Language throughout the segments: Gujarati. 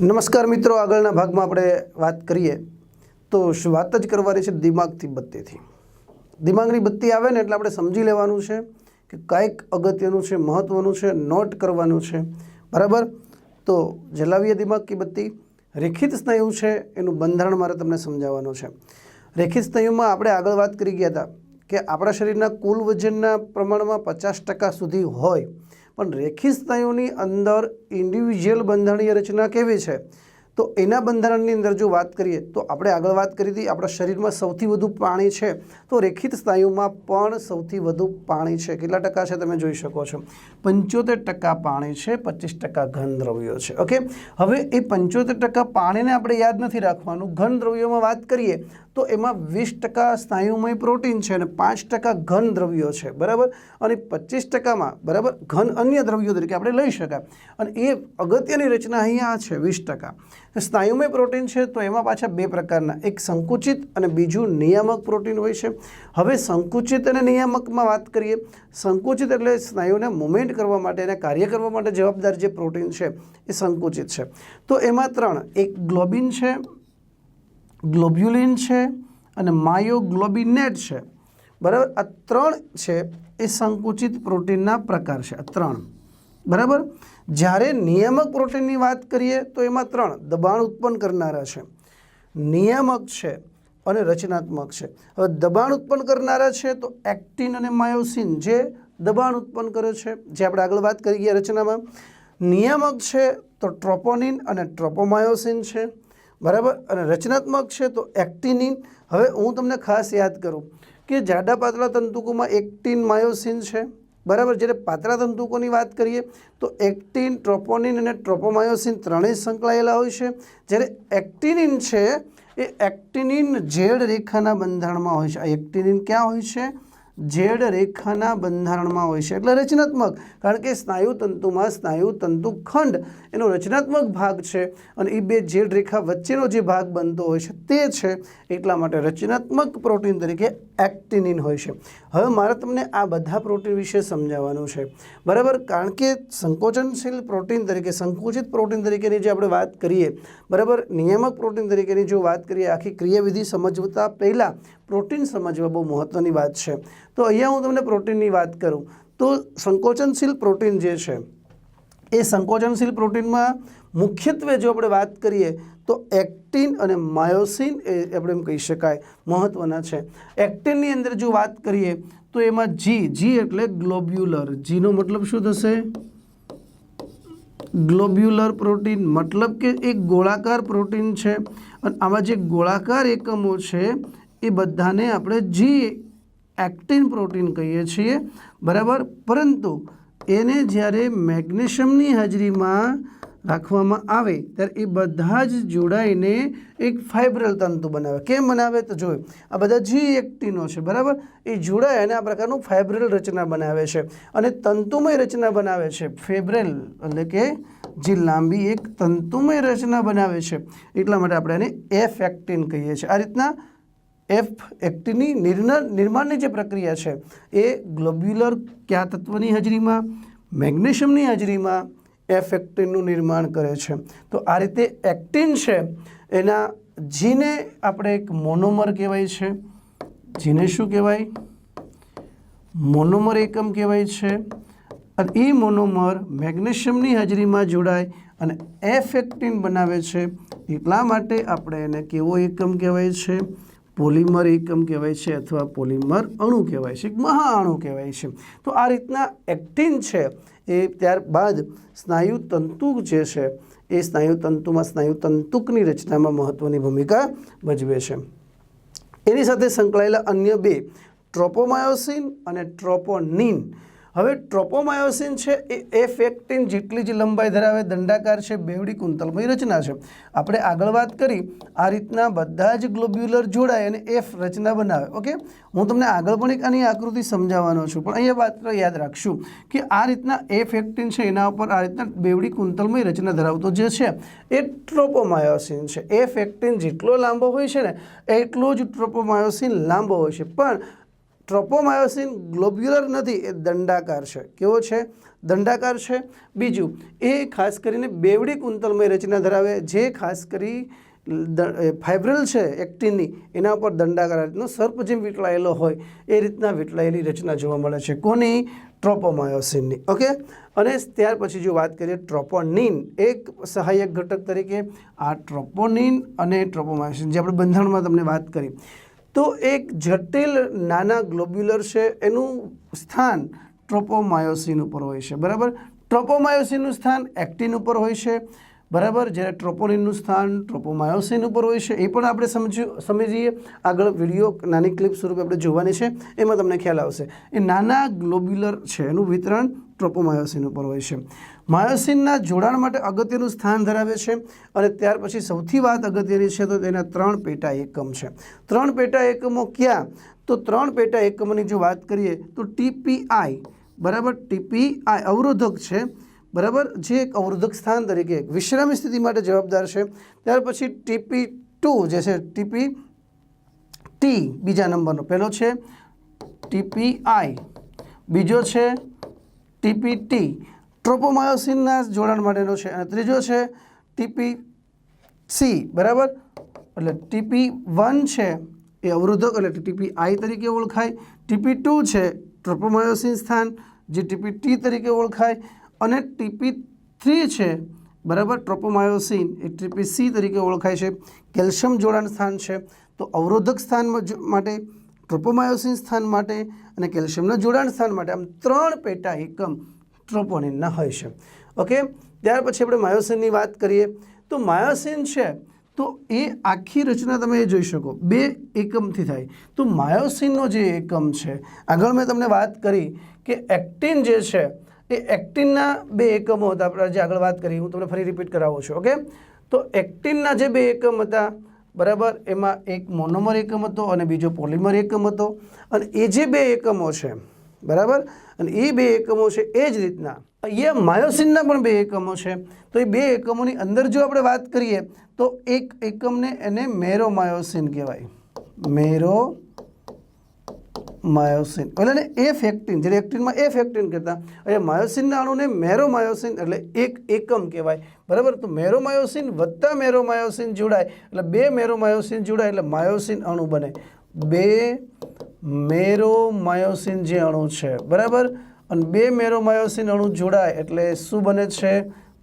નમસ્કાર મિત્રો, આગળના ભાગમાં આપણે વાત કરીએ તો વાત જ કરવાની છે દિમાગથી બત્તીથી. દિમાગની બત્તી આવે ને એટલે આપણે સમજી લેવાનું છે કે કાંઈક અગત્યનું છે મહત્ત્વનું છે, નોટ કરવાનું છે. બરાબર? તો જલાવીએ દિમાગ કી બત્તી. રેખિત સ્નાયુ છે, એનું બંધારણ મારે તમને સમજાવવાનું છે. રેખિત સ્નાયુમાં આપણે આગળ વાત કરી ગયા હતા કે આપણા શરીરના કુલ વજનના પ્રમાણમાં પચાસ ટકા સુધી હોય. પણ રેખી સ્નાયુની અંદર ઇન્ડિવિજ્યુઅલ બંધારણીય રચના કેવી છે? તો એના બંધારણની અંદર જો વાત કરીએ, તો આપણે આગળ વાત કરી હતી, આપણા શરીરમાં સૌથી વધુ પાણી છે. તો રેખિત સ્નાયુમાં પણ સૌથી વધુ પાણી છે. કેટલા ટકા છે તમે જોઈ શકો છો? પંચોતેર ટકા પાણી છે, પચીસ ટકા ઘન દ્રવ્યો છે. ઓકે? હવે એ પંચોતેર ટકા પાણીને આપણે યાદ નથી રાખવાનું. ઘન દ્રવ્યોમાં વાત કરીએ તો એમાં વીસ ટકા સ્નાયુમય પ્રોટીન છે અને પાંચ ટકા ઘન દ્રવ્યો છે, બરાબર? અને પચીસ ટકામાં, બરાબર? ઘન અન્ય દ્રવ્યો તરીકે આપણે લઈ શકાય. અને એ અગત્યની રચના અહીંયા છે, વીસ ટકા. સ્નાયુમય પ્રોટીન છે તો એમાં પાછા બે પ્રકારના. એક સંકુચિત અને બીજું નિયામક પ્રોટીન હોય છે. હવે સંકુચિત અને નિયામકમાં વાત કરીએ. સંકુચિત એટલે સ્નાયુને મુવમેન્ટ કરવા માટે અને કાર્ય કરવા માટે જવાબદાર જે પ્રોટીન છે એ સંકુચિત છે. તો એમાં ત્રણ. એક ગ્લોબિન છે ગ્લોબ્યુલિન છે અને માયોગ્લોબિનેટ છે. બરાબર? આ ત્રણ છે એ સંકુચિત પ્રોટીનના પ્રકાર છે. આ ત્રણ. બરાબર? જ્યારે નિયામક પ્રોટીનની વાત કરીએ તો એમાં ત્રણ દબાણ ઉત્પન્ન કરનારા છે. નિયામક છે અને રચનાત્મક છે. હવે દબાણ ઉત્પન્ન કરનારા છે તો એક્ટિન અને માયોસિન જે દબાણ ઉત્પન્ન કરે છે, જે આપણે આગળ વાત કરી ગયા રચનામાં. નિયામક છે તો ટ્રોપોનિન અને ટ્રોપોમાયોસિન છે. બરાબર? અને રચનાત્મક છે તો એક્ટિનિન. હવે હું તમને ખાસ યાદ કરું કે જાડા પાતળા તંતુકોમાં એક્ટિન માયોસિન છે. બરાબર? જ્યારે પાતળા તંતુકોની વાત કરીએ તો એક્ટિન, ટ્રોપોનિન અને ટ્રોપોમાયોસિન ત્રણેય સંકળાયેલા હોય છે. જ્યારે એક્ટિનિન છે એ એક્ટિનિન ઝેડ રેખાના બંધારણમાં હોય છે. આ એક્ટિનિન ક્યાં હોય છે? ઝેડ રેખાના બંધારણમાં હોય છે. એટલે રચનાત્મક, કારણ કે સ્નાયુ તંતુમાં સ્નાયુ તંતુ ખંડ એનો રચનાત્મક ભાગ છે અને એ બે ઝેડ રેખા વચ્ચેનો જે ભાગ બનતો હોય છે તે છે. એટલા માટે રચનાત્મક પ્રોટીન તરીકે એક્ટિનિન હોય છે. હવે મારે તમને આ બધા પ્રોટીન વિશે સમજાવવાનું છે. બરાબર? કારણ કે સંકોચનશીલ પ્રોટીન તરીકે, સંકુચિત પ્રોટીન તરીકેની જે આપણે વાત કરીએ, બરાબર? નિયામક પ્રોટીન તરીકેની જો વાત કરીએ, આખી ક્રિયાવિધિ સમજતા પહેલાં પ્રોટીન સમજવા બહુ મહત્ત્વની વાત છે. તો અહીંયા હું તમને પ્રોટીનની વાત કરું. તો સંકોચનશીલ પ્રોટીન જે છે, એ સંકોચનશીલ પ્રોટીનમાં મુખ્યત્વે જો આપણે વાત કરીએ, તો એક્ટિન અને માયોસિન એ આપણે એમ કહી શકાય મહત્ત્વના છે. એક્ટિનની અંદર જો વાત કરીએ, તો એમાં જી જી એટલે ગ્લોબ્યુલર. જીનો મતલબ શું થશે? Globular protein. મતલબ કે એક ગોળાકાર પ્રોટીન છે. અને આવા જે ગોળાકાર એકમો છે એ બધાને આપણે જી એક્ટિન પ્રોટીન કહીએ છીએ. બરાબર? પરંતુ એને જ્યારે મેગ્નેશિયમની હાજરીમાં રાખવામાં આવે, ત્યારે એ બધા જ જોડાઈને એક ફાઇબ્રલ તંતુ બનાવે. કેમ બનાવે? તો જોયું આ બધા જી એક્ટિનો છે, બરાબર? એ જોડાય અને આ પ્રકારનું ફાઇબ્રલ રચના બનાવે છે. અને તંતુમય રચના બનાવે છે. ફેબ્રેલ એટલે કે જે લાંબી એક તંતુમય રચના બનાવે છે. એટલા માટે આપણે એને એફ એક્ટિન કહીએ છીએ. આ રીતના એફ એક્ટિનની નિર્ણ, નિર્માણની જે પ્રક્રિયા છે, એ ગ્લોબ્યુલર કયા તત્વની હાજરીમાં, મેગ્નેશિયમની હાજરીમાં એફ એક્ટિનનું નિર્માણ કરે છે. તો આ રીતે એક્ટિન છે, એના જીને આપણે એક મોનોમર કહેવાય છે. જીને શું કહેવાય? મોનોમર એકમ કહેવાય છે. અને એ મોનોમર મેગ્નેશિયમની હાજરીમાં જોડાય અને એફ એક્ટિન બનાવે છે. એટલા માટે આપણે એને કેવો એકમ કહેવાય છે? પોલિમર એકમ કહેવાય છે અથવા પોલિમર અણુ કહેવાય છે મહાઅણુ કહેવાય છે. તો આ રીતના એક્ટિન છે એ ત્યારબાદ સ્નાયુ તંતુ જે છે એ સ્નાયુ તંતુમાં સ્નાયુ તંતુકની રચનામાં મહત્ત્વની ભૂમિકા ભજવે છે. એની સાથે સંકળાયેલા અન્ય બે ટ્રોપોમાયોસિન અને ટ્રોપોનિન હવે ટ્રોપોમાયોસિન છે એ એફ એક્ટિન જેટલી જ લંબાઈ ધરાવે દંડાકાર છે, બેવડી કુંતલમય રચના છે. આપણે આગળ વાત કરી, આ રીતના બધા જ ગ્લોબ્યુલર જોડાય અને એફ રચના બનાવે. ઓકે? હું તમને આગળ પણ એક આની આકૃતિ સમજાવવાનો છું, પણ અહીંયા વાત યાદ રાખશું કે આ રીતના એફ એક્ટિન છે એના ઉપર આ રીતના બેવડી કુંતલમય રચના ધરાવતો જે છે, એ ટ્રોપોમાયોસિન છે. એફ એક્ટિન જેટલો લાંબો હોય છે ને, એટલો જ ટ્રોપોમાયોસિન લાંબો હોય છે. પણ ટ્રોપોમાયોસિન ગ્લોબ્યુલર નથી, એ દંડાકાર છે. કેવો છે? દંડાકાર છે. બીજું, એ ખાસ કરીને બેવડી કુંતલમય રચના ધરાવે, જે ખાસ કરી ફાઇબ્રલ છે, એક્ટિનની, એના ઉપર દંડાકાર રીતનો સર્પ જેમ વીંટળાયેલો હોય, એ રીતના વીંટળાયેલી રચના જોવા મળે છે. કોની? ટ્રોપોમાયોસિનની. ઓકે? અને ત્યાર પછી જો વાત કરીએ ટ્રોપોનિન, એક સહાયક ઘટક તરીકે આ ટ્રોપોનિન અને ટ્રોપોમાયોસિન, જે આપણે બંધારણમાં તમને વાત કરી તો એક જટિલ નાના ગ્લોબ્યુલર છે, એનું સ્થાન ટ્રોપોમાયોસિન ઉપર હોય છે, બરાબર? ટ્રોપોમાયોસિનનું સ્થાન એક્ટિન ઉપર હોય છે, બરાબર? જ્યારે ટ્રોપોનિનનું સ્થાન ટ્રોપોમાયોસિન ઉપર હોય છે, એ પણ આપણે સમજ્યું, સમજીએ. આગળ વીડિયો નાની ક્લિપ સ્વરૂપે આપણે જોવાની છે, એમાં તમને ખ્યાલ આવશે. એ નાના ગ્લોબ્યુલર છે, એનું વિતરણ ટ્રોપોમાયોસિન ઉપર હોય છે. માયોસિનના જોડાણ માટે અગત્યનું સ્થાન ધરાવે છે અને ત્યાર પછી સૌથી વાત અગત્યની છે તો તેના ત્રણ પેટા એકમ છે. ત્રણ પેટા એકમો ક્યાં? તો ત્રણ પેટા એકમોની જો વાત કરીએ તો ટીપીઆઈ, બરાબર? ટીપીઆઈ અવરોધક છે, બરાબર? જે એક અવરોધક સ્થાન તરીકે વિશ્રામી સ્થિતિ માટે જવાબદાર છે. ત્યાર પછી ટીપી ટુ જે છે, ટીપી ટી, બીજા નંબરનો. પહેલો છે ટીપીઆઈ, બીજો છે ટીપી ટી ટ્રોપોમાયોસિનના જોડાણ માટેનો છે. અને ત્રીજો છે ટીપી સી, બરાબર? એટલે ટીપી વન છે એ અવરોધક, એટલે ટીપી આઈ તરીકે ઓળખાય. ટીપી ટુ છે ટ્રોપોમાયોસિન સ્થાન, જે ટીપી ટી તરીકે ઓળખાય. અને ટીપી થ્રી છે, બરાબર, ટ્રોપોમાયોસિન, એ ટીપી સી તરીકે ઓળખાય છે. કેલ્શિયમ જોડાણ સ્થાન છે. તો અવરોધક સ્થાન માટે, ટ્રોપોમાયોસિન સ્થાન માટે અને કેલ્શિયમના જોડાણ સ્થાન માટે આમ ત્રણ પેટા એકમ ટ્રોપોનિનના હોય છે. ઓકે? ત્યાર પછી આપણે માયોસિનની વાત કરીએ. તો માયોસિન છે, તો એ આખી રચના તમે એ જોઈ શકો. બે એકમથી થાય. તો માયોસિનનો જે એકમ છે, આગળ મેં તમને વાત કરી કે એક્ટિન જે છે, એ એક્ટિનના બે એકમો હતા. આપણે જે આગળ વાત કરી. હું તમને ફરી રિપીટ કરાવું છું. ઓકે? તો એક્ટિનના જે બે એકમ હતા બરાબર? એમાં એક મોનોમર એકમ હતો અને બીજો પોલિમર એકમ હતો. અને એ જે બે એકમો છે, બરાબર? અને એ બે એકમો છે એ જ રીતના. અહીંયા માયોસિનના પણ બે એકમો છે. તો એ બે એકમોની અંદર જો આપણે વાત કરીએ, તો એક એકમને એને મેરોમાયોસિન કહેવાય. Meromyosin. એટલે ને એફ એક્ટિન જ્યારે એક્ટિનમાં એફ એક્ટિન કહેતા, એટલે માયોસિનના અણુને મેરોમાયોસિન એટલે એક એકમ કહેવાય. બરાબર? તો મેરોમાયોસિન વત્તા મેરોમાયોસિન જોડાય, એટલે બે મેરોમાયોસિન જોડાય, એટલે માયોસિન અણુ બને. બે મેરોમાયોસિન જે અણુ છે, બરાબર? અને બે મેરોમાયોસિન અણુ જોડાય, એટલે શું બને છે?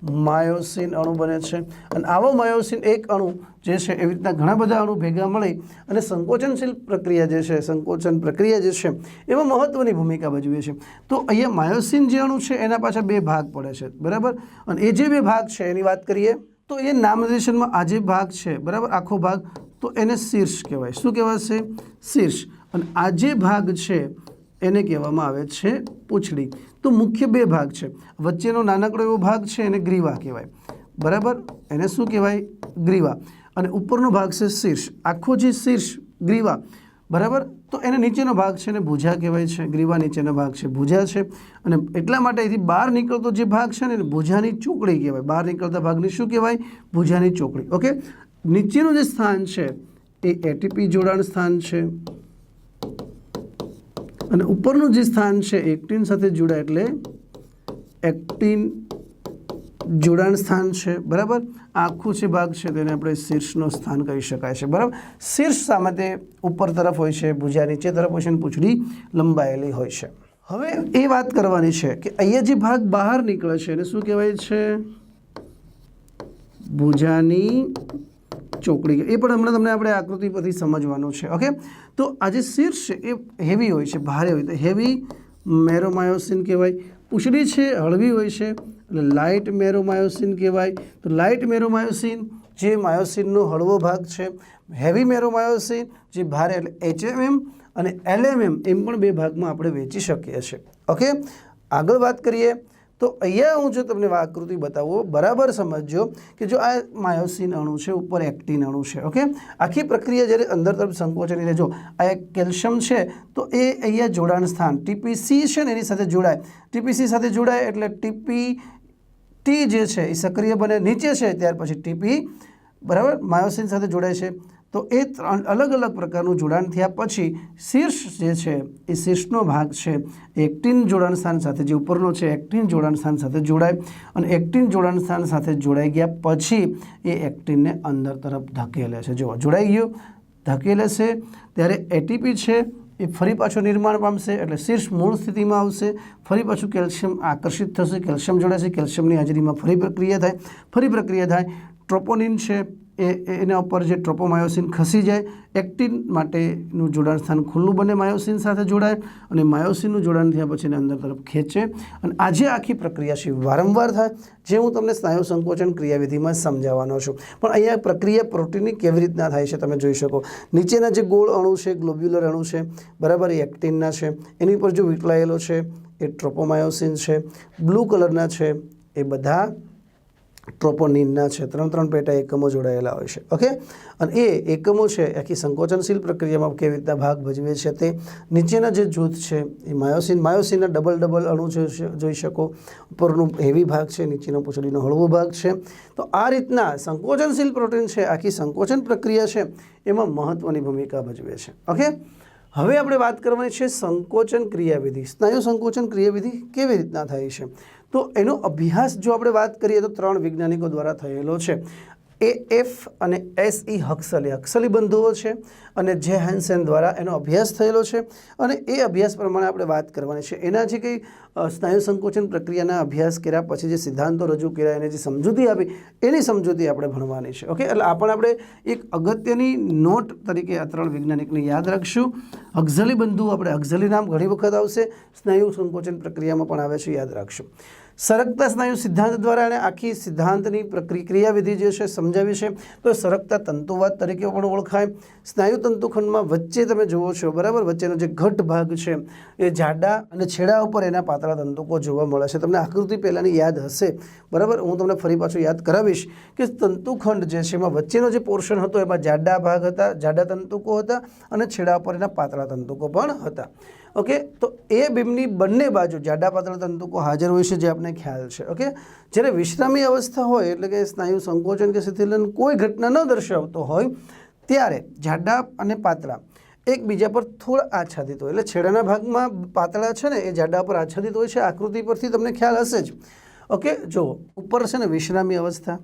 માયોસિન અણુ બને છે. અને આવો માયોસિન એક અણુ જે છે એવી રીતના ઘણા બધા અણુ ભેગા મળી અને સંકોચનશીલ પ્રક્રિયા જે છે, સંકોચન પ્રક્રિયા જે છે, એમાં મહત્ત્વની ભૂમિકા ભજવે છે. તો અહીંયા માયોસિન જે અણુ છે એના પાછળ બે ભાગ પડે છે. બરાબર? અને એ જે બે ભાગ છે એની વાત કરીએ, તો એ નામનિર્દેશનમાં આ જે ભાગ છે, બરાબર? આખો ભાગ, તો એને શીર્ષ કહેવાય. શું કહેવાશે? શીર્ષ. અને આ જે ભાગ છે એને કહેવામાં આવે છે પૂંછડી. તો મુખ્ય બે ભાગ છે. વચ્ચેનો નાનકડો એવો ભાગ છે, એને ગ્રીવા કહેવાય. બરાબર? એને શું કહેવાય? ગ્રીવા. અને ઉપરનો ભાગ છે શીર્ષ. આખો જે શીર્ષ, ગ્રીવા. બરાબર? તો એને નીચેનો ભાગ છે એને ભુજા કહેવાય છે. ગ્રીવા નીચેનો ભાગ છે, ભુજા છે. અને એટલા માટે અહીંથી બહાર નીકળતો જે ભાગ છે ને એને ભુજાની ચોકડી કહેવાય. બહાર નીકળતા ભાગને શું કહેવાય? ભુજાની ચોકડી. ઓકે? નીચેનું જે સ્થાન છે એ એટીપી જોડાણ સ્થાન છે. અને ઉપરનું જે સ્થાન છે એક્ટિન સાથે જોડાય એટલે એક્ટિન જોડાણ સ્થાન છે, બરાબર? આખું જે ભાગ છે તેને આપણે શીર્ષનું સ્થાન કહી શકાય છે, બરાબર? શીર્ષ સામે તે ઉપર તરફ હોય છે ભુજા નીચે તરફ હોય છે અને પૂંછડી લંબાયેલી હોય છે. હવે એ વાત કરવાની છે કે અહીંયા જે ભાગ બહાર નીકળે છે એને શું કહેવાય છે? ભુજાની ચોકડી એ પણ હમણાં તમને આપણે આકૃતિ પરથી સમજવાનું છે, ઓકે? તો આ જે શીર્ષ એ હેવી હોય છે, ભારે હોય. તો હેવી મેરોમાયોસિન કહેવાય પૂછડી છે, હળવી હોય છે, એટલે લાઇટ મેરોમાયોસિન કહેવાય. તો લાઇટ મેરોમાયોસિન જે માયોસિનનો હળવો ભાગ છે હેવી મેરોમાયોસિન જે ભારે એટલે એચએમએમ અને એલએમએમ એમ પણ બે ભાગમાં આપણે વેચી શકીએ છીએ, ઓકે? આગળ વાત કરીએ તો અહીંયા હું જો તમને આકૃતિ બતાવું બરાબર સમજજો કે જો આ માયોસિન અણુ છે, ઉપર એક્ટિન અણુ છે, ઓકે? આખી પ્રક્રિયા જ્યારે અંદર તરફ સંકોચન રહેજો આ એક કેલ્શિયમ છે, તો એ અહીંયા જોડાણ સ્થાન ટીપીસી છે ને એની સાથે જોડાય. ટીપીસી સાથે જોડાય એટલે ટીપી ટી જે છે એ સક્રિય બને નીચે છે, ત્યાર પછી ટીપી, બરાબર? માયોસિન સાથે જોડાય છે. તો એ ત્રણ અલગ અલગ પ્રકારનું જોડાણ થયા પછી શીર્ષ જે છે, એ શીર્ષનો ભાગ છે. એક્ટિન જોડાણ સ્થાન સાથે જે ઉપરનો છે, એક્ટિન જોડાણ સ્થાન સાથે જોડાય અને એક્ટિન જોડાણ સ્થાન સાથે જોડાઈ ગયા પછી એ એક્ટિનને અંદર તરફ ધકેલે છે. જો જોડાઈ ગયું, ધકેલે છે. ત્યારે એટીપી છે, એ ફરી પાછું નિર્માણ પામશે એટલે શીર્ષ મૂળ સ્થિતિમાં આવશે. ફરી પાછું કેલ્શિયમ આકર્ષિત થશે, કેલ્શિયમ જોડાશે કેલ્શિયમની હાજરીમાં ફરી પ્રક્રિયા થાય. ફરી પ્રક્રિયા થાય, ટ્રોપોનિન છે એ એના ઉપર જે ટ્રોપોમાયોસિન ખસી જાય, એક્ટિન માટેનું જોડાણ સ્થાન ખુલ્લું બને, માયોસિન સાથે જોડાય અને માયોસિનનું જોડાણ થયા પછી એને અંદર તરફ ખેંચે અને આજે આખી પ્રક્રિયા છે, વારંવાર થાય. જે હું તમને સ્નાયુ સંકોચન ક્રિયાવિધિમાં સમજાવવાનો છું. પણ અહીંયા પ્રક્રિયા પ્રોટીનની કેવી રીતના થાય છે તમે જોઈ શકો. નીચેના જે ગોળ અણુ છે, ગ્લોબ્યુલર અણુ છે, બરાબર એ એક્ટિનના છે. એની ઉપર જો વિકલાયેલો છે, એ ટ્રોપોમાયોસિન છે. બ્લુ કલરના છે, એ બધા ટ્રોપોનિનના છે. ત્રણ ત્રણ પેટા એકમો જોડાયેલા હોય છે. ઓકે અને એ એકમો છે, આખી સંકોચનશીલ પ્રક્રિયામાં કેવી રીતના ભાગ ભજવે છે તે નીચેના જે જૂથ છે, એ માયોસિન, માયોસિનના ડબલ ડબલ અણુ જોઈ શકો. ઉપરનું હેવી ભાગ છે, નીચેનો પૂંછડીનો હળવો ભાગ છે. તો આ રીતના સંકોચનશીલ પ્રોટીન છે, આખી સંકોચન પ્રક્રિયા છે, એમાં મહત્ત્વની ભૂમિકા ભજવે છે. ઓકે હવે આપણે વાત કરવાની છે સંકોચન ક્રિયાવિધિ. સ્નાયુ સંકોચન ક્રિયાવિધિ કેવી રીતના થાય છે? તો એનો અભ્યાસ જો આપણે વાત કરીએ તો ત્રણ વૈજ્ઞાનિકો દ્વારા થયેલો છે. એ એફ અને એસ ઈ હક્સલી. હક્સલી બંધુઓ છે અને જે હેન્સેન દ્વારા એનો અભ્યાસ થયેલો છે અને એ અભ્યાસ પ્રમાણે આપણે વાત કરવાની છે. એના જે કંઈ સ્નાયુ સંકોચન પ્રક્રિયાના અભ્યાસ કર્યા, પછી જે સિદ્ધાંતો રજૂ કર્યા, એને જે સમજૂતી આપી, એની સમજૂતી આપણે ભણવાની છે. ઓકે? એટલે આ પણ આપણે એક અગત્યની નોટ તરીકે આ ત્રણ વૈજ્ઞાનિકને યાદ રાખશું. અક્ઝલી બંધુ આપણે અક્ઝલી નામ ઘણી વખત આવશે. સ્નાયુ સંકોચન પ્રક્રિયામાં પણ આવે છે, યાદ રાખશું. સરકતા સ્નાયુ સિદ્ધાંત દ્વારા એણે આખી સિદ્ધાંતની ક્રિયાવિધિ જે છે સમજાવી છે. તો સરકતા તંતુવાદ તરીકે પણ ઓળખાય. સ્નાયુ તંતુખંડમાં વચ્ચે તમે જુઓ છો, બરાબર? વચ્ચેનો જે ઘટ ભાગ છે, એ જાડા અને છેડા ઉપર એના પાતળા તંતુકો જોવા મળે છે. તમને આકૃતિ પહેલાંની યાદ હશે, બરાબર? હું તમને ફરી પાછું યાદ કરાવીશ કે તંતુખંડ જે છે, એમાં વચ્ચેનો જે પોર્શન હતો, એમાં જાડા ભાગ હતા, જાડા તંતુકો હતા અને છેડા ઉપર એના પાતળા તંતુકો પણ હતા. ઓકે તો એ બીમની બંને બાજુ જાડા પાતળા તંતુકો હાજર હોય છે જે આપણે ખ્યાલ છે. ઓકે જ્યારે વિશ્રામી અવસ્થા હોય, એટલે કે સ્નાયુ સંકોચન કે શિથિલન કોઈ ઘટના ન દર્શાવતો હોય, ત્યારે જાડા અને પાતળા એકબીજા પર થોડા આચ્છાદિત હોય. એટલે છેડાના ભાગમાં પાતળા છે ને, એ જાડા પર આચ્છાદિત હોય છે. આકૃતિ પરથી તમને ખ્યાલ હશે જ. ઓકે જુઓ, ઉપર છે ને વિશ્રામી અવસ્થા.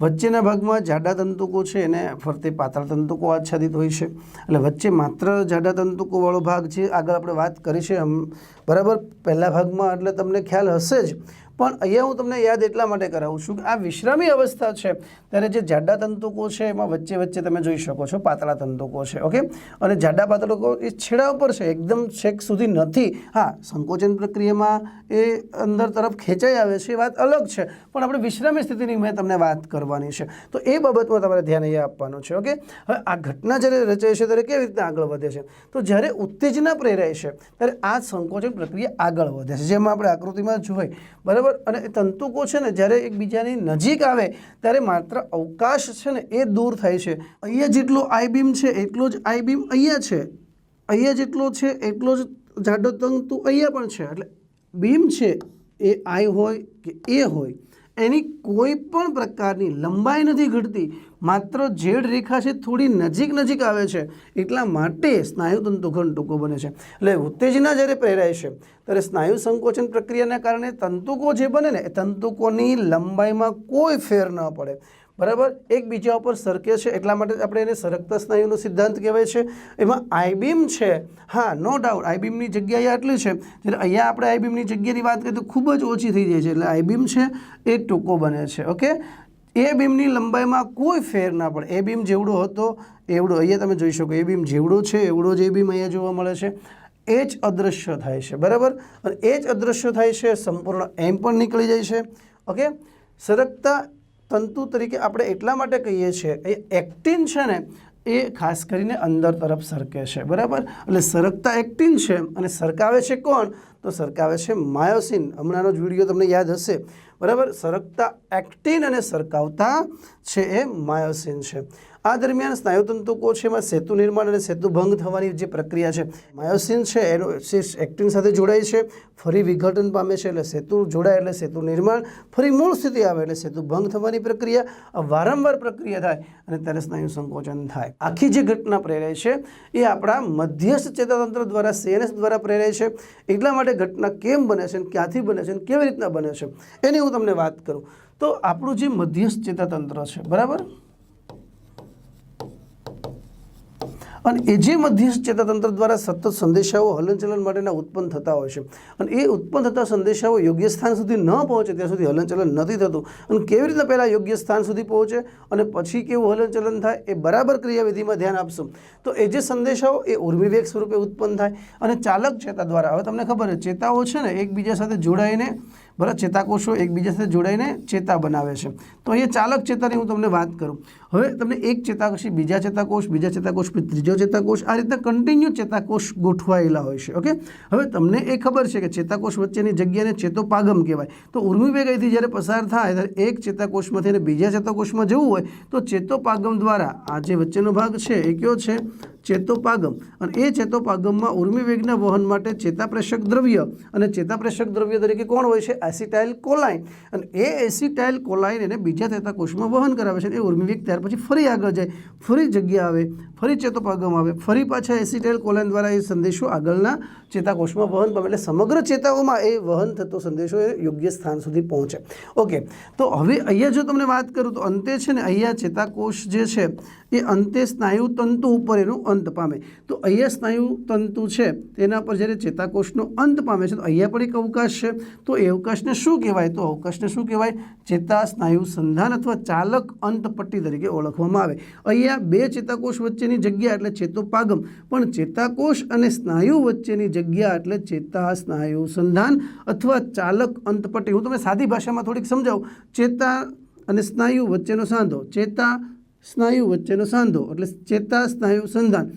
વચ્ચેના ભાગમાં જાડા તંતુકો છે એને ફરતે પાતળા તંતુકો આચ્છાદિત હોય છે. એટલે વચ્ચે માત્ર જાડા તંતુકોવાળો ભાગ છે આગળ આપણે વાત કરી છે બરાબર? પહેલા ભાગમાં એટલે તમને ખ્યાલ હશે જ પણ અહીંયા હું તમને યાદ એટલા માટે કરાવું છું કે આ વિશ્રામી અવસ્થા છે. ત્યારે જે જાડા તંતુકો છે, એમાં વચ્ચે વચ્ચે તમે જોઈ શકો છો પાતળા તંતુકો છે, ઓકે? અને જાડા પાતળકો એ છેડા ઉપર છે, એકદમ છેક સુધી નથી. હા, સંકોચન પ્રક્રિયામાં એ અંદર તરફ ખેંચાઈ આવે છે એ વાત અલગ છે, પણ આપણે વિશ્રામી સ્થિતિની મેં તમને વાત કરવાની છે. તો એ બાબતમાં તમારે ધ્યાન અહીંયા આપવાનું છે, ઓકે? હવે આ ઘટના જ્યારે રચાય છે, ત્યારે કેવી રીતના આગળ વધે છે? તો જ્યારે ઉત્તેજના પ્રેરાય છે, ત્યારે આ સંકોચન પ્રક્રિયા આગળ વધે છે. જેમાં આપણે આકૃતિમાં જોઈ, બરાબર? અને એ તંતુકો છે ને, જ્યારે એકબીજાની નજીક આવે, ત્યારે માત્ર અવકાશ છે ને, એ દૂર થાય છે. અહીંયા જેટલો આઈ બીમ છે, એટલો જ આઈ બીમ અહીંયા છે. અહીંયા જેટલો છે, એટલો જ જાડો તંતુ અહીંયા પણ છે. એટલે બીમ છે, એ આઈ હોય કે એ હોય, એની કોઈ પણ પ્રકારની લંબાઈ નથી ઘટતી. માત્ર ઝેડ રેખા છે થોડી નજીક નજીક આવે છે. એટલા માટે સ્નાયુ ઘન ટૂંકો બને છે. એટલે ઉત્તેજના જ્યારે પ્રેરાય છે, ત્યારે સ્નાયુ સંકોચન પ્રક્રિયાના કારણે તંતુકો જે બને ને, એ તંતુકોની લંબાઈમાં કોઈ ફેર ન પડે. બરાબર? એકબીજા ઉપર સરકે છે, એટલા માટે આપણે એને સરકતા સ્નાયુનો સિદ્ધાંત કહેવાય છે. એમાં આઈબીમ છે. હા, નો ડાઉટ. આઈબીમની જગ્યાએ આટલી છે. જ્યારે અહીંયા આપણે આઈબીમની જગ્યાની વાત કરીએ તો ખૂબ જ ઓછી થઈ જાય છે. એટલે આઈબીમ છે, એ ટૂંકો બને છે. ઓકે? એ બીમની લંબાઈમાં કોઈ ફેર ના પડે. એ બીમ જેવડો હતો, એવડો. અહીંયા તમે જોઈ શકો, એ બીમ જેવડો છે, એવડો જ એ બીમ અહીંયા જોવા મળે છે. એ જ અદૃશ્ય થાય છે, બરાબર? અને એ જ અદૃશ્ય થાય છે, સંપૂર્ણ એમ પણ નીકળી જાય છે. ઓકે? સરકતા તંતુ તરીકે આપણે એટલા માટે કહીએ છીએ એ એક્ટિન છે ને, એ ખાસ કરીને અંદર તરફ સરકે છે, બરાબર? એટલે સરકતા એક્ટિન છે, અને સરકાવે છે કોણ? તો સરકાવે છે માયોસિન. હમણાંનો જ વીડિયો તમને યાદ હશે. બરાબર? સરકતા એક્ટિન અને સરકાવતા છે એ માયોસિન છે. આ દરમિયાન સ્નાયુતંતુ કોષ છે, એમાં સેતુ નિર્માણ અને સેતુ ભંગ થવાની જે પ્રક્રિયા છે, માયોસિન છે, એનો એક્ટિન સાથે જોડાય છે, ફરી વિઘટન પામે છે એટલે સેતુ જોડાય એટલે સેતુ નિર્માણ, ફરી મૂળ સ્થિતિ આવે એટલે સેતુ ભંગ થવાની પ્રક્રિયા વારંવાર પ્રક્રિયા થાય અને ત્યારે સ્નાયુ સંકોચન થાય. આખી જે ઘટના પ્રેરાય છે, એ આપણા મધ્યસ્થ ચેતાતંત્ર દ્વારા સીએનએસ દ્વારા પ્રેરાય છે. એટલા માટે ઘટના કેમ બને છે ક્યાંથી બને છે કેવી રીતના બને છે, એની હું તમને વાત કરું. તો આપણું જે મધ્યસ્થ ચેતાતંત્ર છે, બરાબર? અને એ જે મધ્યસ્થ ચેતાતંત્ર દ્વારા સતત સંદેશાઓ હલનચલન માટેના ઉત્પન્ન થતા હોય છે. અને એ ઉત્પન્ન થતા સંદેશાઓ યોગ્ય સ્થાન સુધી ન પહોંચે, ત્યાં સુધી હલનચલન નથી થતું. અને કેવી રીતે પહેલાં યોગ્ય સ્થાન સુધી પહોંચે અને પછી કેવું હલનચલન થાય, એ બરાબર ક્રિયાવિધિમાં ધ્યાન આપશું. તો એ જે સંદેશાઓ, એ ઉર્મિવેગ સ્વરૂપે ઉત્પન્ન થાય અને ચાલક ચેતા દ્વારા. હવે તમને ખબર છે, ચેતાઓ છે ને એકબીજા સાથે જોડાઈને બરાબર? ચેતાકોષો એકબીજા સાથે જોડાઈને ચેતા બનાવે છે. તો અહીંયા ચાલક ચેતાની હું તમને વાત કરું. હવે તમને એક ચેતાકોષી, બીજા ચેતાકોષ બીજા ચેતાકોષ ત્રીજો ચેતાકોષ, આ રીતના કન્ટિન્યુ ચેતાકોષ ગોઠવાયેલા હોય છે, ઓકે? હવે તમને એ ખબર છે કે ચેતાકોષ વચ્ચેની જગ્યાને ચેતોપાગમ કહેવાય. તો ઉર્મિવેગ અહીંથી જ્યારે પસાર થાય ત્યારે એક ચેતાકોષમાંથી અને બીજા ચેતાકોષમાં જવું હોય તો ચેતોપાગમ દ્વારા આ જે વચ્ચેનો ભાગ છે એ કયો છે? ચેતોપાગમ. અને એ ચેતોપાગમમાં ઉર્મિવેગના વહન માટે ચેતાપ્રેષક દ્રવ્ય અને ચેતાપ્રેષક દ્રવ્ય તરીકે કોણ હોય છે? Acetylcholine. અને એ એસિટાઇલ કોલાઇન એને બીજા ચેતાકોષમાં વહન કરાવે છે એ ઉર્મિવેગ ત્યાર પછી ફરી આગળ જાય, ફરી જગ્યા આવે, ફરી ચેતોપાગમ આવે, ફરી પાછા એસિટાઇલ કોલાઇન દ્વારા એ સંદેશો આગળના ચેતાકોષમાં વહન પામે એટલે સમગ્ર ચેતાઓમાં એ વહન થતો સંદેશો એ યોગ્ય સ્થાન સુધી પહોંચે. ઓકે તો હવે અહીંયા જો તમને વાત કરું તો અંતે છે ને અહીંયા ચેતાકોષ જે છે એ અંતે સ્નાયુ તંતુ ઉપર એનું અંત પામે. તો અહીંયા સ્નાયુ તંતુ છે તેના પર જ્યારે ચેતાકોષનો અંત પામે છે તો અહીંયા પણ એક અવકાશ છે. તો એ અવકાશને શું કહેવાય? તો અવકાશને શું કહેવાય? ચેતા સ્નાયુ સંધાન અથવા ચાલક અંતપટ્ટી તરીકે ઓળખવામાં આવે. અહીંયા બે ચેતાકોષ વચ્ચેની જગ્યા એટલે ચેતોપાગમ. પણ ચેતાકોષ અને સ્નાયુ વચ્ચેની જગ્યા એટલે ચેતા સ્નાયુ સંધાન અથવા ચાલક અંતપટ્ટી હું તમને સાદી ભાષામાં થોડીક સમજાવું. ચેતા અને સ્નાયુ વચ્ચેનો સાંધો. ચેતા, સ્નાયુ વચ્ચેનો સાંધો. એટલે ચેતા સ્નાયુ સંધાન.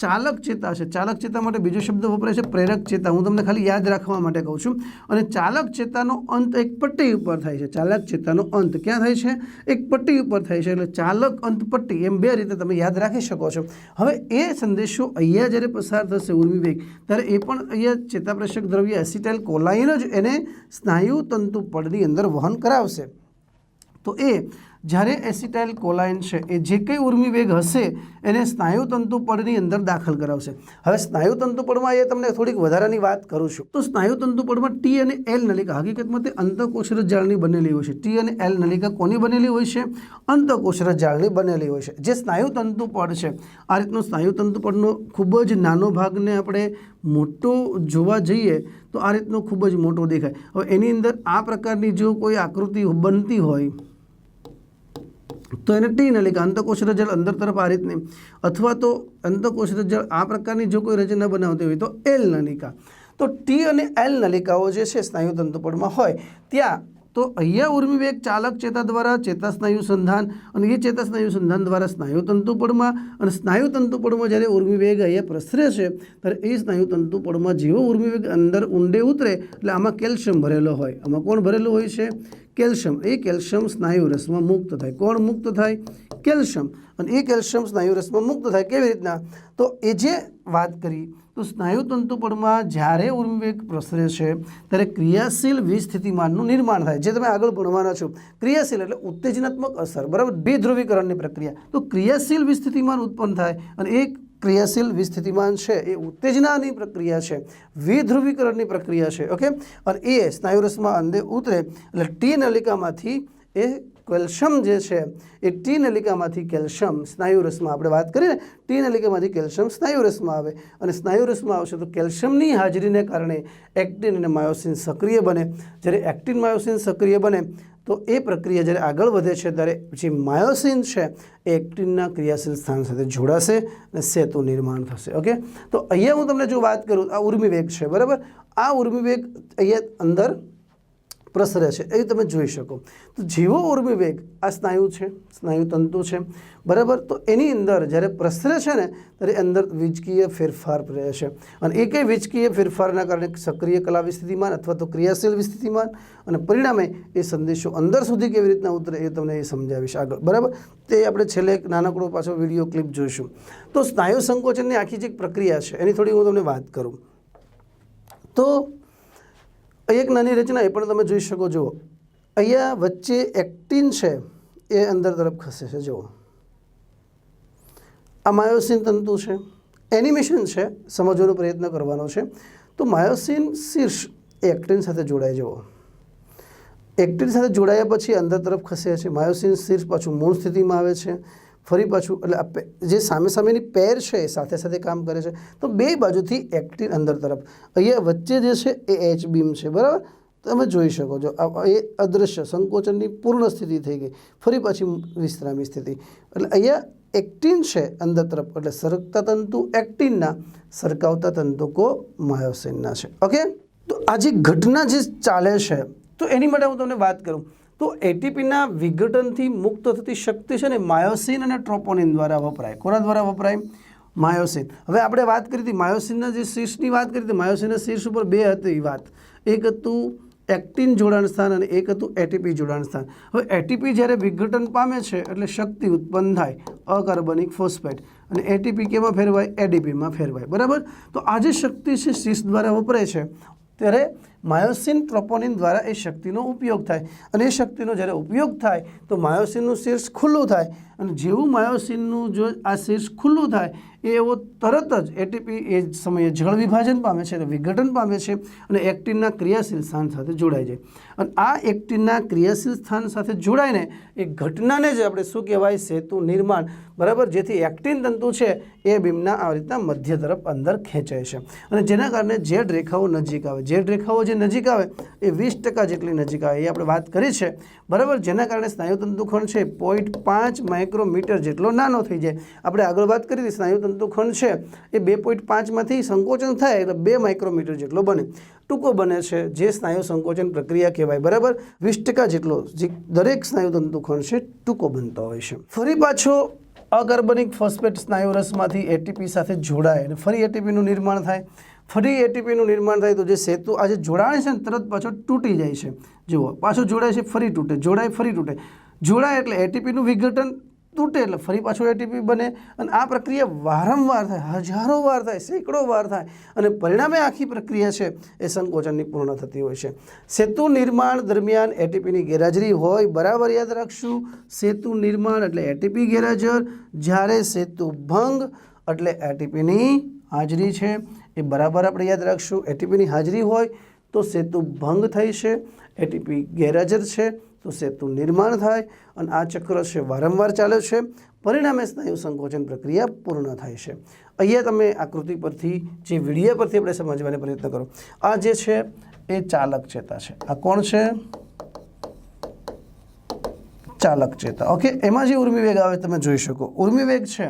ચાલક ચેતા છે. ચાલક ચેતા માટે બીજો શબ્દ વપરાય છે પ્રેરક ચેતા. હું તમને ખાલી યાદ રાખવા માટે કહું છું. અને ચાલક ચેતાનો અંત એક પટ્ટી ઉપર થાય છે. ચાલક ચેતાનો અંત ક્યાં થાય છે? એક પટ્ટી ઉપર થાય છે. એટલે ચાલક અંત પટ્ટી એમ બે રીતે તમે યાદ રાખી શકો છો. હવે એ સંદેશો અહીંયા જ્યારે પસાર થશે ઉર્મિવેગ ત્યારે એ પણ અહીંયા ચેતાપ્રેષક દ્રવ્ય એસિટાઇલ કોલાઇન જ એને સ્નાયુ તંતુ પડની અંદર વહન કરાવશે. તો એ જ્યારે એસિટાઇલ કોલાઇન છે, એ જે કંઈ ઉર્મિવેગ હશે, એને સ્નાયુતંતુ પડની અંદર દાખલ કરાવશે. હવે સ્નાયુતંતુ પડમાં એ તમને થોડીક વધારાની વાત કરું છું. તો સ્નાયુતંતુ પડમાં ટી અને એલ નલિકા, હકીકતમાં તે અંતકોશરજ જાળની બનેલી હોય છે. ટી અને એલ નલિકા કોની બનેલી હોય છે? અંતકોશરજ જાળની બનેલી હોય છે. જે સ્નાયુતંતુ પડ છે, આ રીતનો સ્નાયુતંતુ પડનો ખૂબ જ નાનો ભાગને આપણે મોટો જોવા જઈએ, તો આ રીતનો ખૂબ જ મોટો દેખાય. હવે એની અંદર આ પ્રકારની જો કોઈ આકૃતિ બનતી હોય તો એને ટી નલિકા અંતકોષરજ જળ અંદર તરફ આ રીતની. અથવા તો અંતકોષરજ જળ આ પ્રકારની જો કોઈ રચના બનાવતી હોય તો એલ નલિકા તો ટી અને એલ નલિકાઓ જે છે સ્નાયુતંતુપળમાં હોય. ત્યાં તો અહીંયા ઉર્મિવેગ ચાલક ચેતા દ્વારા ચેતાસ્નાયુ સંધાન અને એ ચેતાસ્નાયુ સંધાન દ્વારા સ્નાયુતંતુપળમાં અને સ્નાયુતંતુપળમાં જ્યારે ઉર્મિવેગ અહીંયા પ્રસરે છે, ત્યારે એ સ્નાયુતંતુપળમાં જેવો ઉર્મિવેગ અંદર ઊંડે ઉતરે, એટલે આમાં કેલ્શિયમ ભરેલો હોય. આમાં કોણ ભરેલું હોય છે? કેલ્શિયમ. એ કેલ્શિયમ સ્નાયુ રસમાં મુક્ત થાય. કોણ મુક્ત થાય? કેલ્શિયમ. અને એ કેલ્શિયમ સ્નાયુ રસમાં મુક્ત થાય કેવી રીતના? તો એ જે વાત કરી, તો સ્નાયુતંતુ પડમાં જ્યારે ઉર્મિવેગ પ્રસરે છે, ત્યારે ક્રિયાશીલ વિસ્થિતિમાનનું નિર્માણ થાય. જે તમે આગળ ભણવાના છો. ક્રિયાશીલ એટલે ઉત્તેજનાત્મક અસર. બરાબર? બેધ્રુવીકરણની પ્રક્રિયા. તો ક્રિયાશીલ વિસ્થિતિમાન ઉત્પન્ન થાય અને એક ક્રિયાશીલ વિસ્થિતિમાન છે, એ ઉત્તેજનાની પ્રક્રિયા છે, વિધ્રુવીકરણની પ્રક્રિયા છે, ઓકે? અને એ સ્નાયુરસમાં અંદે ઉતરે, એટલે ટી નલિકામાંથી એ કેલ્શિયમ જે છે, એ ટી નલિકામાંથી કેલ્શિયમ સ્નાયુરસમાં, આપણે વાત કરીએ ને, ટી નલિકામાંથી કેલ્શિયમ સ્નાયુરસમાં આવે. અને સ્નાયુરસમાં આવશે તો કેલ્શિયમની હાજરીને કારણે એક્ટિન અને માયોસિન સક્રિય બને. જ્યારે એક્ટિન માયોસિન સક્રિય બને તો એ પ્રક્રિયા જ્યારે આગળ વધે છે, ત્યારે જે માયોસિન છે, એ એક્ટિનના ક્રિયાશીલ સ્થાન સાથે જોડાશે અને સેતુ નિર્માણ થશે. ઓકે તો અહીંયા હું તમને જો વાત કરું, આ ઉર્મિવેગ છે, બરાબર? આ ઉર્મિવેગ અહીંયા અંદર પ્રસરે છે, એ તમે જોઈ શકો. તો જીવો ઉર્મી વેગ, આ સ્નાયુ છે, સ્નાયુ તંતુ છે, બરાબર? તો એની અંદર જ્યારે પ્રસરે છે ને, ત્યારે અંદર વિજકીય ફેરફાર રહે છે. અને એ કંઈ વિજકીય ફેરફારના કારણે સક્રિય કલા વિસ્થિતિમાન અથવા તો ક્રિયાશીલ વિસ્થિતિમાન અને પરિણામે એ સંદેશો અંદર સુધી કેવી રીતના ઉતરે એ તમને એ સમજાવીશ આગળ, બરાબર? તે આપણે છેલ્લે એક નાનકડો પાછો વીડિયો ક્લિપ જોઈશું. તો સ્નાયુ સંકોચનની આખી જે પ્રક્રિયા છે, એની થોડી હું તમને વાત કરું. તો એક નાની રચના એ પણ તમે જોઈ શકો, જુઓ. અહીંયા વચ્ચે એક્ટિન છે, એ અંદર તરફ ખસે છે, જુઓ. આ માયોસિન તંતુ છે, એનિમેશન છે, સમજવાનો પ્રયત્ન કરવાનો છે. તો માયોસિન શીર્ષ એ એક્ટિન સાથે જોડાય, જુઓ. એક્ટિન સાથે જોડાયા પછી અંદર તરફ ખસે છે, માયોસિન શીર્ષ પાછું મૂળ સ્થિતિમાં આવે છે. ફરી પાછું, એટલે જે સામે સામેની પેર છે એ સાથે સાથે કામ કરે છે. તો બે બાજુથી એક્ટિન અંદર તરફ. અહીંયા વચ્ચે જે છે એ એચ બીમ છે, બરાબર? તમે જોઈ શકો છો. એ અદૃશ્ય સંકોચનની પૂર્ણ સ્થિતિ થઈ ગઈ. ફરી પાછી વિશ્રામી સ્થિતિ. એટલે અહીંયા એક્ટિન છે અંદર તરફ. એટલે સરકતા તંતુ એક્ટિનના સરકાવતા તંતુકો માયોસિનના છે. ઓકે તો આ જે ઘટના જે ચાલે છે, તો એની માટે હું તમને વાત કરું. તો એટીપીના વિઘટનથી મુક્ત થતી શક્તિ છે ને માયોસિન અને ટ્રોપોનિન દ્વારા વપરાય. કોના દ્વારા વપરાય? માયોસિન. હવે આપણે વાત કરી હતી માયોસિનના જે શીર્ષની વાત કરી હતી, માયોસિનના શીર્ષ ઉપર બે હતી વાત. એક હતું એક્ટિન જોડાણ સ્થાન અને એક હતું એટીપી જોડાણ સ્થાન. હવે એટીપી જ્યારે વિઘટન પામે છે એટલે શક્તિ ઉત્પન્ન થાય અકાર્બનિક ફોસ્ફેટ. અને એટીપી કેમાં ફેરવાય? એડીપીમાં ફેરવાય. બરાબર? તો આ જે શક્તિ છે, શીર્ષ દ્વારા વપરાય છે, ત્યારે માયોસિન ટ્રોપોનિન દ્વારા એ શક્તિનો ઉપયોગ થાય. અને એ શક્તિનો જ્યારે ઉપયોગ થાય, તો માયોસિનનું શીર્ષ ખુલ્લું થાય. અને જેવું માયોસિનનું જો આ શીર્ષ ખુલ્લું થાય, એ એવો તરત જ એટીપી એ સમયે જળ વિભાજન પામે છે વિઘટન પામે છે અને એક્ટિનના ક્રિયાશીલ સ્થાન સાથે જોડાઈ જાય અને આ એક્ટિનના ક્રિયાશીલ સ્થાન સાથે જોડાઈને એ ઘટનાને જ આપણે શું કહેવાય? સેતુ નિર્માણ. બરાબર? જેથી એક્ટિન તંતુ છે, એ બીમના આ રીતના મધ્ય તરફ અંદર ખેંચાય છે. અને જેના કારણે જેડ રેખાઓ નજીક આવે. જેડ રેખાઓ જે નજીક આવે એ વીસ ટકા જેટલી નજીક આવે, એ આપણે વાત કરી છે. બરાબર? જેના કારણે સ્નાયુતંતુ ખંડ છે પોઈન્ટ પાંચ માઇક્રોમીટર જેટલો નાનો થઈ જાય. આપણે આગળ વાત કરી હતી સ્નાયુતંતુખંડ છે એ બે પોઈન્ટ પાંચમાંથી સંકોચન થાય એટલે બે માઇક્રોમીટર જેટલો બને. ટૂંકો બને છે જે સ્નાયુ સંકોચન પ્રક્રિયા કહેવાય, બરાબર? વીસ ટકા જેટલો જે દરેક સ્નાયુતંતુખંડ છે ટૂંકો બનતો હોય છે. ફરી પાછો અકાર્બનિક ફોસ્ફેટ સ્નાયુરસમાંથી એટીપી સાથે જોડાય અને ફરી એટીપીનું નિર્માણ થાય. ફરી એટીપીનું નિર્માણ થાય તો જે સેતુ આ જે જોડાણ છે ને તરત પાછો તૂટી જાય છે. જુઓ, પાછો જોડાય છે, ફરી તૂટે, જોડાય, ફરી તૂટે. જોડાય એટલે એટીપીનું વિઘટન તૂટે એટલે ફરી પાછું એટીપી બને અને આ પ્રક્રિયા વારંવાર થાય, હજારો વાર થાય, સેંકડો વાર થાય અને પરિણામે આખી પ્રક્રિયા છે એ સંકોચનની પૂર્ણ થતી હોય છે. સેતુ નિર્માણ દરમિયાન એટીપીની ગેરહાજરી હોય, બરાબર યાદ રાખશું. સેતુ નિર્માણ એટલે એટીપી ગેરહાજર, જ્યારે સેતુ ભંગ, એટલે એટીપીની હાજરી છે. એ બરાબર આપણે યાદ રાખશું. એટીપીની હાજરી હોય તો સેતુ ભંગ થઈ છે એટીપી ગેરહાજર છે તો સેતુ નિર્માણ થાય અને આ ચક્ર છે વારંવાર ચાલે છે. પરિણામે સ્નાયુ સંકોચન પ્રક્રિયા પૂર્ણ થાય છે. અહીંયા તમે આકૃતિ પરથી, જે વીડિયો પરથી આપણે સમજવાનો પ્રયત્ન કરો. આ જે છે એ ચાલક ચેતા છે. આ કોણ છે? ચાલક ચેતા. ઓકે, એમાં જે ઉર્મિવેગ આવે તમે જોઈ શકો. ઉર્મિવેગ છે.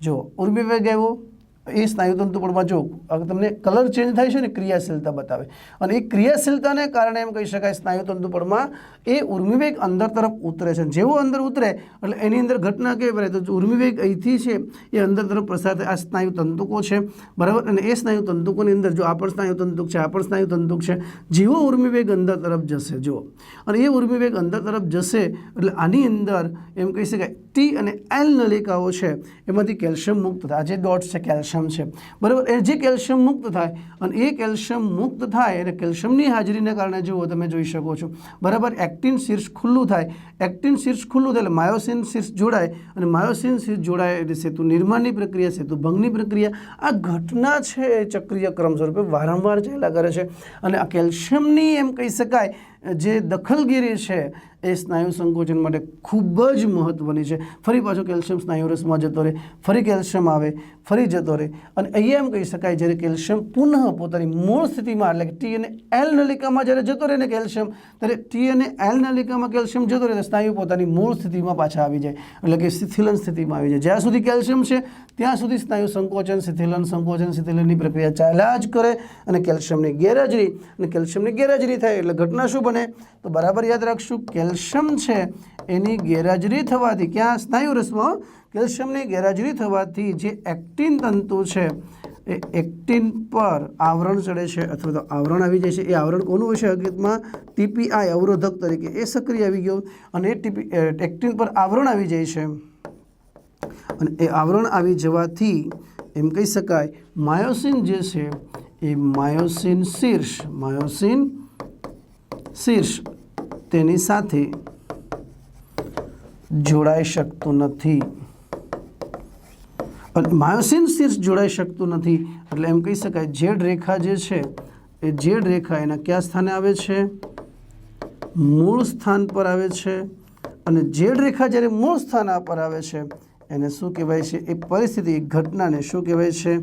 જો ઉર્મિવેગ આવ્યો એ સ્નાયુતંતુ પળમાં જો તમને કલર ચેન્જ થાય છે ને ક્રિયાશીલતા બતાવે. અને એ ક્રિયાશીલતાને કારણે એમ કહી શકાય સ્નાયુતંતુ પળમાં એ ઉર્મિવેગ અંદર તરફ ઉતરે છે. જેવો અંદર ઉતરે, એટલે એની અંદર ઘટના કેવી બને? તો ઉર્મિવેગ અહીંથી છે, એ અંદર તરફ પ્રસાર થાય. આ સ્નાયુ તંતુકો છે, બરાબર? અને એ સ્નાયુ તંતુકોની અંદર જો આ પણ સ્નાયુ તંતુક છે, આ પણ સ્નાયુ તંતુક છે, જેવો ઉર્મિવેગ અંદર તરફ જશે જો અને એ ઉર્મિવેગ અંદર તરફ જશે, એટલે આની અંદર એમ કહી શકાય ટી અને એલ નલિકાઓ છે, એમાંથી કેલ્શિયમ મુક્ત થાય. જે ડોટ્સ છે, કેલ્શિયમ છે. બરાબર? એ જે કેલ્શિયમ મુક્ત થાય અને એ કેલ્શિયમ મુક્ત થાય અને કેલ્શિયમની હાજરીને કારણે જુઓ તમે જોઈ શકો છો. બરાબર? એક્ટિન શીર્ષ ખુલ્લું થાય. એક્ટિન શીર્ષ ખુલ્લું થાય એટલે માયોસિન શીર્ષ જોડાય અને માયોસિન શીર્ષ જોડાય એટલે સેતુ નિર્માણની પ્રક્રિયા, સેતુ ભંગની પ્રક્રિયા. આ ઘટના છે એ ચક્રીય ક્રમ સ્વરૂપે વારંવાર ચાલ્યા કરે છે. અને આ કેલ્શિયમની એમ કહી શકાય જે દખલગીરી છે એ સ્નાયુ સંકોચન માટે ખૂબ જ મહત્ત્વની છે. ફરી પાછો કેલ્શિયમ સ્નાયુરસમાં જતો રહે, ફરી કેલ્શિયમ આવે, ફરી જતો રહે. અને અહીંયા એમ કહી શકાય જ્યારે કેલ્શિયમ પુનઃ પોતાની મૂળ સ્થિતિમાં, એટલે કે ટી અને એલ નલિકામાં જ્યારે જતો રહે ને કેલ્શિયમ, ત્યારે ટી અને એલ નલિકામાં કેલ્શિયમ જતો રહે તો સ્નાયુ પોતાની મૂળ સ્થિતિમાં પાછા આવી જાય, એટલે કે શિથિલન સ્થિતિમાં આવી જાય. જ્યાં સુધી કેલ્શિયમ છે, ત્યાં સુધી સ્નાયુ સંકોચન, શિથિલન સંકોચન, શિથિલનની પ્રક્રિયા ચાલ્યા જ કરે અને કેલ્શિયમની ગેરહાજરી, અને કેલ્શિયમની ગેરહાજરી થાય એટલે ઘટના શું બને તો બરાબર યાદ રાખશું, કેલ્શિયમ છે એની ગેરહાજરી થવાથી, ક્યાં? સ્નાયુ રસમાં કેલ્શિયમની ગેરહાજરી થવાથી જે એક્ટિન તંતુ છે, એ એક્ટિન પર આવરણ ચડે છે અથવા તો આવરણ આવી જાય છે. એ આવરણ કોનું હોય છે હકીકતમાં? ટીપીઆઈ અવરોધક તરીકે. એ સક્રિય આવી ગયો અને એ ટીપી એક્ટિન પર આવરણ આવી જાય છે. અને એ આવરણ આવી જવાથી એમ કહી શકાય, માયોસિન જે છે, એ માયોસિન શીર્ષ, માયોસિન શીર્ષ તેની સાથે જોડાઈ શકતું નથી. માયોસિન શીર્ષ જોડાઈ શકતું નથી. એટલે એમ કહી શકાય જેડ રેખા જે છે, એ જેડ રેખા એના કયા સ્થાને આવે છે? મૂળ સ્થાન પર આવે છે. અને જેડ રેખા જ્યારે મૂળ સ્થાન પર આવે છે, એને શું કહેવાય છે? એ પરિસ્થિતિ ઘટનાને શું કહેવાય છે?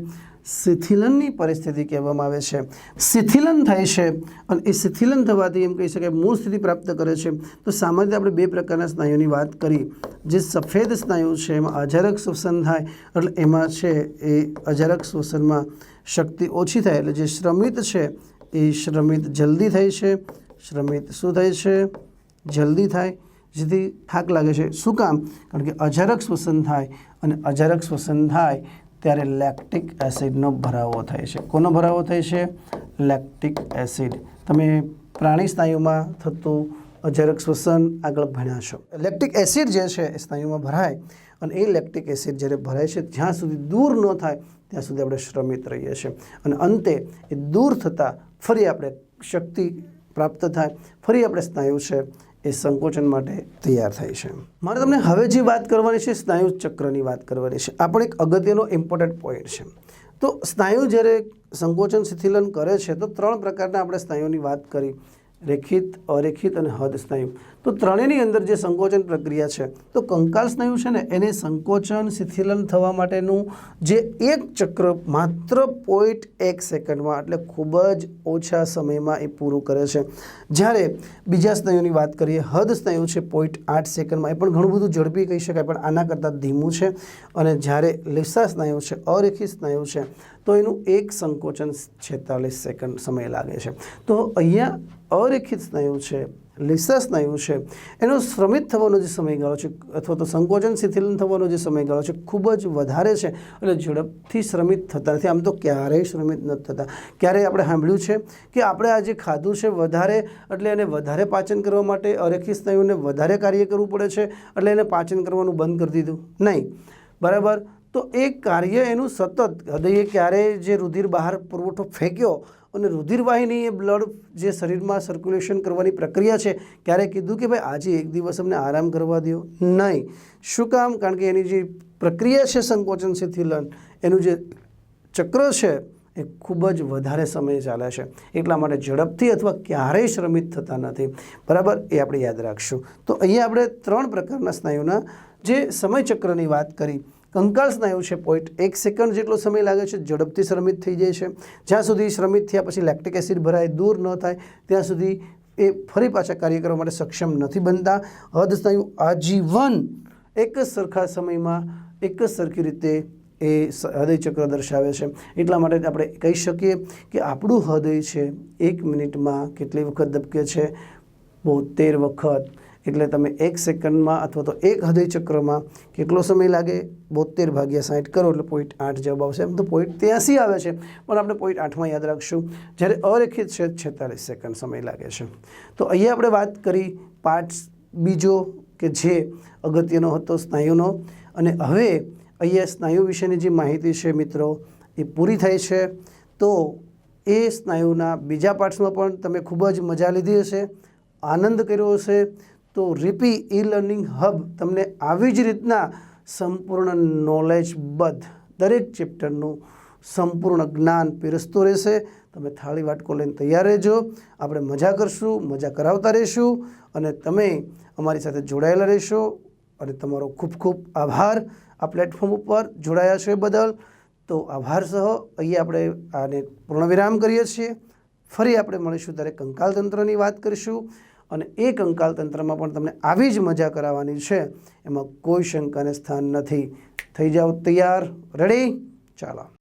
શિથિલનની પરિસ્થિતિ કહેવામાં આવે છે. શિથિલન થાય છે અને એ શિથિલન થવાથી એમ કહી શકાય મૂળ સ્થિતિ પ્રાપ્ત કરે છે. તો સામાન્ય આપણે બે પ્રકારના સ્નાયુની વાત કરી. જે સફેદ સ્નાયુ છે, એમાં અજારક શ્વસન થાય, એટલે એમાં છે એ અજારક શ્વસનમાં શક્તિ ઓછી થાય, એટલે જે શ્રમિત છે એ શ્રમિત જલ્દી થાય છે. શ્રમિત શું થાય છે? જલ્દી થાય. જેથી થાક લાગે છે. શું કામ? કારણ કે અજારક શ્વસન થાય અને અજારક શ્વસન થાય ત્યારે લેક્ટિક એસિડનો ભરાવો થાય છે. કોનો ભરાવો થાય છે? લેક્ટિક એસિડ તમે પ્રાણી સ્નાયુમાં થતું અજારક શ્વસન આગળ ભણ્યા છો. લેક્ટિક એસિડ જે છે એ સ્નાયુમાં ભરાય અને એ લેક્ટિક એસિડ જ્યારે ભરાય છે, જ્યાં સુધી દૂર ન થાય, ત્યાં સુધી આપણે શ્રમિત રહીએ છીએ. અને અંતે એ દૂર થતાં ફરી આપણે શક્તિ પ્રાપ્ત થાય, ફરી આપણે સ્નાયુ છે એ સંકોચન માટે તૈયાર થાય છે. મારે તમને હવે જે વાત કરવાની છે, સ્નાયુ ચક્રની વાત કરવાની છે, આ પણ એક અગત્યનો ઇમ્પોર્ટન્ટ પોઈન્ટ છે. તો સ્નાયુ જ્યારે સંકોચન શિથિલન કરે છે, તો ત્રણ પ્રકારના આપણે સ્નાયુની વાત કરી. રેખિત, અરેખિત અને હદ સ્નાયુ. તો ત્રણેયની અંદર જે સંકોચન પ્રક્રિયા છે, તો કંકાલ સ્નાયુ છે ને, એને સંકોચન શિથિલન થવા માટેનું જે એક ચક્ર માત્ર પોઈન્ટ એક સેકન્ડમાં, એટલે ખૂબ જ ઓછા સમયમાં એ પૂરું કરે છે. જ્યારે બીજા સ્નાયુની વાત કરીએ, હદ સ્નાયુ છે પોઈન્ટ આઠ સેકન્ડમાં, એ પણ ઘણું બધું ઝડપી કહી શકાય, પણ આના કરતાં ધીમું છે. અને જ્યારે લિસ્સા સ્નાયુ છે, અરેખિત સ્નાયુ છે, તો એનું એક સંકોચન છેતાલીસ સેકન્ડ સમય લાગે છે. તો અહીંયા અરેખિત સ્નાયુ છે લેસા સ્નાયુ છે. એનો શ્રમિત થવાનો જે સમયગાળો છે, અથવા તો સંકોચન શિથિલન થવાનો જે સમયગાળો છે, ખૂબ જ વધારે છે એટલે ઝડપથી શ્રમિત થતા નથી. આમ તો ક્યારેય શ્રમિત નથી થતા. ક્યારેય આપણે સાંભળ્યું છે કે આપણે આ જે ખાધું છે વધારે, એટલે એને વધારે પાચન કરવા માટે અરેખી સ્નાયુને વધારે કાર્ય કરવું પડે છે, એટલે એને પાચન કરવાનું બંધ કરી દીધું. નહીં. બરાબર? તો એ કાર્ય એનું સતત, હૃદયે ક્યારેય જે રુધિર બહાર પુરવઠો ફેંક્યો અને રુધિરવાહિની એ બ્લડ જે શરીરમાં સર્ક્યુલેશન કરવાની પ્રક્રિયા છે, ક્યારે કીધું કે ભાઈ આજે એક દિવસ અમને આરામ કરવા દો? નહીં. શું કામ? કારણ કે એની જે પ્રક્રિયા છે સંકોચન શિથિલન, એનું જે ચક્ર છે, એ ખૂબ જ વધારે સમય ચાલે છે. એટલા માટે ઝડપથી અથવા ક્યારેય શ્રમિત થતા નથી. બરાબર? એ આપણે યાદ રાખશું. તો અહીંયા આપણે ત્રણ પ્રકારના સ્નાયુના જે સમયચક્રની વાત કરી. કંકાળ સ્નાયુ છે પોઈન્ટ એક સેકન્ડ જેટલો સમય લાગે છે, ઝડપથી શ્રમિત થઈ જાય છે. જ્યાં સુધી શ્રમિત થયા પછી લેક્ટિક એસિડ ભરાય, દૂર ન થાય, ત્યાં સુધી એ ફરી પાછા કાર્ય કરવા માટે સક્ષમ નથી બનતા. હદ સ્નાયુ આજીવન એક જ સરખા સમયમાં, એક જ સરખી રીતે એ હૃદયચક્ર દર્શાવે છે. એટલા માટે આપણે કહી શકીએ કે આપણું હૃદય છે એક મિનિટમાં કેટલી વખત ધબકે છે? બોતેર વખત. એટલે તમે એક સેકન્ડમાં અથવા તો એક હૃદયચક્રમાં કેટલો સમય લાગે? બોતેર ભાગ્યા સાઠ કરો એટલે પોઈન્ટ આઠ જવાબ આવશે. એમ તો પોઈન્ટ ત્યાંસી આવે છે. પણ આપણે પોઈન્ટ આઠમાં યાદ રાખશું. જ્યારે અરેખિત છે છેતાલીસ સેકન્ડ સમય લાગે છે. તો અહીંયા આપણે વાત કરી પાર્ટ બીજો કે જે અગત્યનો હતો, સ્નાયુનો. અને હવે અહીંયા સ્નાયુ વિશેની જે માહિતી છે મિત્રો, એ પૂરી થાય છે. તો એ સ્નાયુના બીજા પાર્ટ્સમાં પણ તમે ખૂબ જ મજા લીધી હશે, આનંદ કર્યો હશે. તો રીપી ઈ લર્નિંગ હબ તમને આવી જ રીતના સંપૂર્ણ નોલેજબદ્ધ દરેક ચેપ્ટરનું સંપૂર્ણ જ્ઞાન પીરસતું રહેશે. તમે થાળી વાટકો લઈને તૈયાર રહેજો. આપણે મજા કરશું, મજા કરાવતા રહીશું અને તમે અમારી સાથે જોડાયેલા રહેશો અને તમારો ખૂબ ખૂબ આભાર. આ પ્લેટફોર્મ ઉપર જોડાયા છો એ બદલ. તો આભાર સહ. અહીંયા આપણે આને પૂર્ણવિરામ કરીએ છીએ. ફરી આપણે મળીશું ત્યારે કંકાલ તંત્રની વાત કરીશું. અને એ કંકાલ તંત્રમાં પણ તમને આવી જ મજા કરાવવાની છે. એમાં કોઈ શંકાને સ્થાન નથી. થઈ જાઓ તૈયાર. રેડી ચાલો.